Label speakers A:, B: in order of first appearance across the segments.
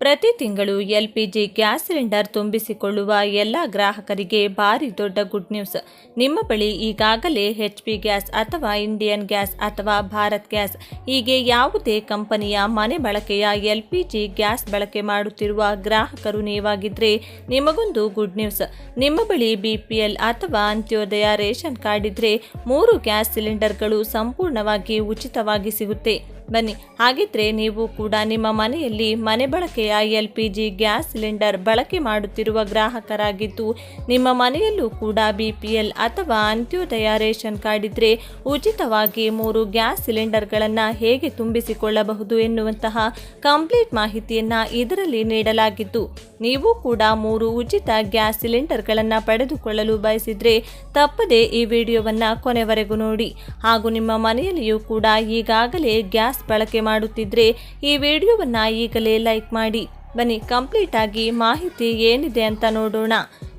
A: ಪ್ರತಿ ತಿಂಗಳು LPG gas cylinder ತುಂಬಿಸಿಕೊಳ್ಳುವ ಎಲ್ಲ ಗ್ರಾಹಕರಿಗೆ ಭಾರಿ ದೊಡ್ಡ ಗುಡ್ ನ್ಯೂಸ್. ನಿಮ್ಮ ಬಳಿ ಈಗಾಗಲೇ ಹೆಚ್ ಪಿ ಗ್ಯಾಸ್ ಅಥವಾ ಇಂಡಿಯನ್ ಗ್ಯಾಸ್ ಅಥವಾ ಭಾರತ್ ಗ್ಯಾಸ್, ಹೀಗೆ ಯಾವುದೇ ಕಂಪನಿಯ ಮನೆ ಬಳಕೆಯ ಎಲ್ಪಿಜಿ ಗ್ಯಾಸ್ ಬಳಕೆ ಮಾಡುತ್ತಿರುವ ಗ್ರಾಹಕರು ನೀವಾಗಿದ್ದರೆ ನಿಮಗೊಂದು ಗುಡ್ ನ್ಯೂಸ್. ನಿಮ್ಮ ಬಳಿ ಬಿಪಿಎಲ್ ಅಥವಾ ಅಂತ್ಯೋದಯ ರೇಷನ್ ಕಾರ್ಡ್ ಇದ್ರೆ ಮೂರು ಗ್ಯಾಸ್ ಸಿಲಿಂಡರ್ಗಳು ಸಂಪೂರ್ಣವಾಗಿ ಉಚಿತವಾಗಿ ಸಿಗುತ್ತೆ. ಬನ್ನಿ. ಹಾಗಿದ್ರೆ ನೀವು ಕೂಡ ನಿಮ್ಮ ಮನೆಯಲ್ಲಿ ಮನೆ ಬಳಕೆಯ L P G gas cylinder ಬಳಕೆ ಮಾಡುತ್ತಿರುವ ಗ್ರಾಹಕರಾಗಿದ್ದು, ನಿಮ್ಮ ಮನೆಯಲ್ಲೂ ಕೂಡ ಬಿ ಪಿ ಎಲ್ ಅಥವಾ ಅಂತ್ಯೋದಯ ರೇಷನ್ ಕಾರ್ಡ್ ಇದ್ರೆ ಉಚಿತವಾಗಿ ಮೂರು ಗ್ಯಾಸ್ ಸಿಲಿಂಡರ್ಗಳನ್ನು ಹೇಗೆ ತುಂಬಿಸಿಕೊಳ್ಳಬಹುದು ಎನ್ನುವಂತಹ ಕಂಪ್ಲೀಟ್ ಮಾಹಿತಿಯನ್ನು ಇದರಲ್ಲಿ ನೀಡಲಾಗಿದ್ದು, ನೀವು ಕೂಡ ಮೂರು ಉಚಿತ ಗ್ಯಾಸ್ ಸಿಲಿಂಡರ್ಗಳನ್ನು ಪಡೆದುಕೊಳ್ಳಲು ಬಯಸಿದ್ರೆ ತಪ್ಪದೆ ಈ ವಿಡಿಯೋವನ್ನು ಕೊನೆವರೆಗೂ ನೋಡಿ. ಹಾಗೂ ನಿಮ್ಮ ಮನೆಯಲ್ಲಿಯೂ ಕೂಡ ಈಗಾಗಲೇ ಗ್ಯಾಸ್ ಬಳಕೆ ಮಾಡುತ್ತಿದ್ರೆ ಈ ವಿಡಿಯೋವನ್ನ ಈಗಲೇ ಲೈಕ್ ಮಾಡಿ. ಬನ್ನಿ, ಕಂಪ್ಲೀಟ್ ಆಗಿ ಮಾಹಿತಿ ಏನಿದೆ ಅಂತ ನೋಡೋಣ.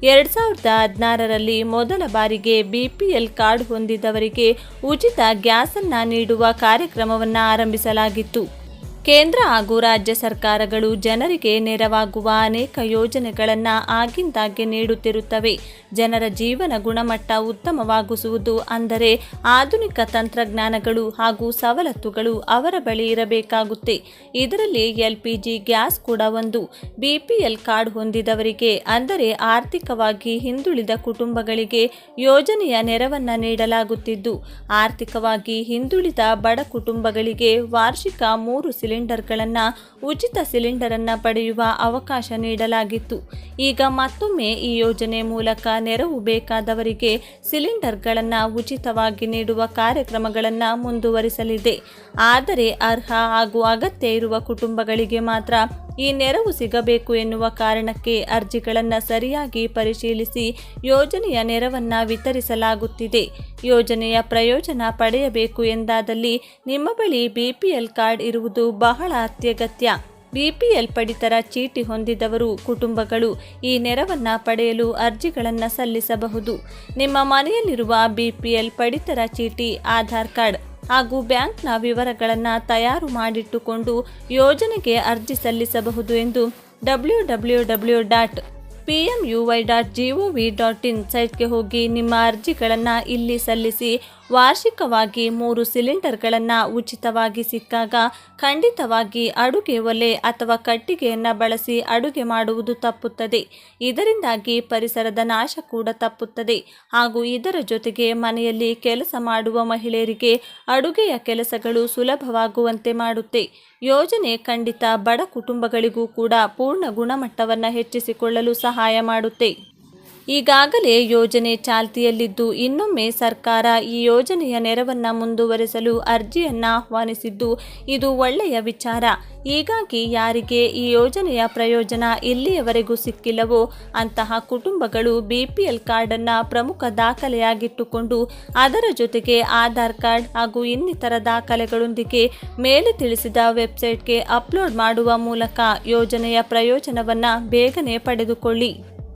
A: ಎರಡ್ ಸಾವಿರದ ಹದಿನಾರರಲ್ಲಿ ಮೊದಲ ಬಾರಿಗೆ ಬಿಪಿಎಲ್ ಕಾರ್ಡ್ ಹೊಂದಿದವರಿಗೆ ಉಚಿತ ಗ್ಯಾಸನ್ನು ನೀಡುವ ಕಾರ್ಯಕ್ರಮವನ್ನ ಆರಂಭಿಸಲಾಗಿತ್ತು. ಕೇಂದ್ರ ಹಾಗೂ ರಾಜ್ಯ ಸರ್ಕಾರಗಳು ಜನರಿಗೆ ನೆರವಾಗುವ ಅನೇಕ ಯೋಜನೆಗಳನ್ನು ಆಗಿಂದಾಗ್ಗೆ ನೀಡುತ್ತಿರುತ್ತವೆ. ಜನರ ಜೀವನ ಗುಣಮಟ್ಟ ಉತ್ತಮವಾಗಿಸುವುದು ಅಂದರೆ ಆಧುನಿಕ ತಂತ್ರಜ್ಞಾನಗಳು ಹಾಗೂ ಸವಲತ್ತುಗಳು ಅವರ ಬಳಿ ಇರಬೇಕಾಗುತ್ತೆ. ಇದರಲ್ಲಿ ಎಲ್ಪಿಜಿ ಗ್ಯಾಸ್ ಕೂಡ ಒಂದು. ಬಿಪಿಎಲ್ ಕಾರ್ಡ್ ಹೊಂದಿದವರಿಗೆ ಅಂದರೆ ಆರ್ಥಿಕವಾಗಿ ಹಿಂದುಳಿದ ಕುಟುಂಬಗಳಿಗೆ ಯೋಜನೆಯ ನೆರವನ್ನು ನೀಡಲಾಗುತ್ತಿದ್ದು, ಆರ್ಥಿಕವಾಗಿ ಹಿಂದುಳಿದ ಬಡ ಕುಟುಂಬಗಳಿಗೆ ವಾರ್ಷಿಕ ಮೂರು ಸಿಲಿಂಡರ್ಗಳನ್ನು, ಉಚಿತ ಸಿಲಿಂಡರನ್ನು ಪಡೆಯುವ ಅವಕಾಶ ನೀಡಲಾಗಿತ್ತು. ಈಗ ಮತ್ತೊಮ್ಮೆ ಈ ಯೋಜನೆ ಮೂಲಕ ನೆರವು ಬೇಕಾದವರಿಗೆ ಸಿಲಿಂಡರ್ಗಳನ್ನು ಉಚಿತವಾಗಿ ನೀಡುವ ಕಾರ್ಯಕ್ರಮಗಳನ್ನು ಮುಂದುವರಿಸಲಿದೆ. ಆದರೆ ಅರ್ಹ ಹಾಗೂ ಅಗತ್ಯ ಇರುವ ಕುಟುಂಬಗಳಿಗೆ ಮಾತ್ರ ಈ ನೆರವು ಸಿಗಬೇಕು ಎನ್ನುವ ಕಾರಣಕ್ಕೆ ಅರ್ಜಿಗಳನ್ನು ಸರಿಯಾಗಿ ಪರಿಶೀಲಿಸಿ ಯೋಜನೆಯ ನೆರವನ್ನು ವಿತರಿಸಲಾಗುತ್ತಿದೆ. ಯೋಜನೆಯ ಪ್ರಯೋಜನ ಪಡೆಯಬೇಕು ಎಂದಾದಲ್ಲಿ ನಿಮ್ಮ ಬಳಿ ಬಿಪಿಎಲ್ ಕಾರ್ಡ್ ಇರುವುದು ಬಹಳ ಅತ್ಯಗತ್ಯ. ಬಿಪಿಎಲ್ ಪಡಿತರ ಚೀಟಿ ಹೊಂದಿದವರು, ಕುಟುಂಬಗಳು ಈ ನೆರವನ್ನು ಪಡೆಯಲು ಅರ್ಜಿಗಳನ್ನು ಸಲ್ಲಿಸಬಹುದು. ನಿಮ್ಮ ಮನೆಯಲ್ಲಿರುವ ಬಿಪಿಎಲ್ ಪಡಿತರ ಚೀಟಿ, ಆಧಾರ್ ಕಾರ್ಡ್ ಹಾಗೂ ಬ್ಯಾಂಕ್ನ ವಿವರಗಳನ್ನು ತಯಾರು ಮಾಡಿಟ್ಟುಕೊಂಡು ಯೋಜನೆಗೆ ಅರ್ಜಿ ಸಲ್ಲಿಸಬಹುದು ಎಂದು W W W dot P M U Y dot G O V dot in ಸೈಟ್ಗೆ ಹೋಗಿ ನಿಮ್ಮ ಅರ್ಜಿಗಳನ್ನು ಇಲ್ಲಿ ಸಲ್ಲಿಸಿ ವಾರ್ಷಿಕವಾಗಿ ಮೂರು ಸಿಲಿಂಡರ್ಗಳನ್ನು ಉಚಿತವಾಗಿ ಸಿಕ್ಕಾಗ ಖಂಡಿತವಾಗಿ ಅಡುಗೆ ಒಲೆ ಅಥವಾ ಕಟ್ಟಿಗೆಯನ್ನು ಬಳಸಿ ಅಡುಗೆ ಮಾಡುವುದು ತಪ್ಪುತ್ತದೆ. ಇದರಿಂದಾಗಿ ಪರಿಸರದ ನಾಶ ಕೂಡ ತಪ್ಪುತ್ತದೆ. ಹಾಗೂ ಇದರ ಜೊತೆಗೆ ಮನೆಯಲ್ಲಿ ಕೆಲಸ ಮಾಡುವ ಮಹಿಳೆಯರಿಗೆ ಅಡುಗೆಯ ಕೆಲಸಗಳು ಸುಲಭವಾಗುವಂತೆ ಮಾಡುತ್ತೆ. ಯೋಜನೆ ಖಂಡಿತ ಬಡ ಕುಟುಂಬಗಳಿಗೂ ಕೂಡ ಪೂರ್ಣ ಗುಣಮಟ್ಟವನ್ನು ಹೆಚ್ಚಿಸಿಕೊಳ್ಳಲು ಸಹಾಯ ಮಾಡುತ್ತೆ. ಈಗಾಗಲೇ ಯೋಜನೆ ಚಾಲ್ತಿಯಲ್ಲಿದ್ದು ಇನ್ನೊಮ್ಮೆ ಸರ್ಕಾರ ಈ ಯೋಜನೆಯ ನೆರವನ್ನು ಮುಂದುವರೆಸಲು ಅರ್ಜಿಯನ್ನು ಆಹ್ವಾನಿಸಿದ್ದು ಇದು ಒಳ್ಳೆಯ ವಿಚಾರ. ಹೀಗಾಗಿ ಯಾರಿಗೆ ಈ ಯೋಜನೆಯ ಪ್ರಯೋಜನ ಇಲ್ಲಿಯವರೆಗೂ ಸಿಕ್ಕಿಲ್ಲವೋ ಅಂತಹ ಕುಟುಂಬಗಳು ಬಿಪಿಎಲ್ ಕಾರ್ಡನ್ನು ಪ್ರಮುಖ ದಾಖಲೆಯಾಗಿಟ್ಟುಕೊಂಡು ಅದರ ಜೊತೆಗೆ ಆಧಾರ್ ಕಾರ್ಡ್ ಹಾಗೂ ಇನ್ನಿತರ ದಾಖಲೆಗಳೊಂದಿಗೆ ಮೇಲೆ ತಿಳಿಸಿದ ವೆಬ್ಸೈಟ್ಗೆ ಅಪ್ಲೋಡ್ ಮಾಡುವ ಮೂಲಕ ಯೋಜನೆಯ ಪ್ರಯೋಜನವನ್ನು ಬೇಗನೆ ಪಡೆದುಕೊಳ್ಳಿ.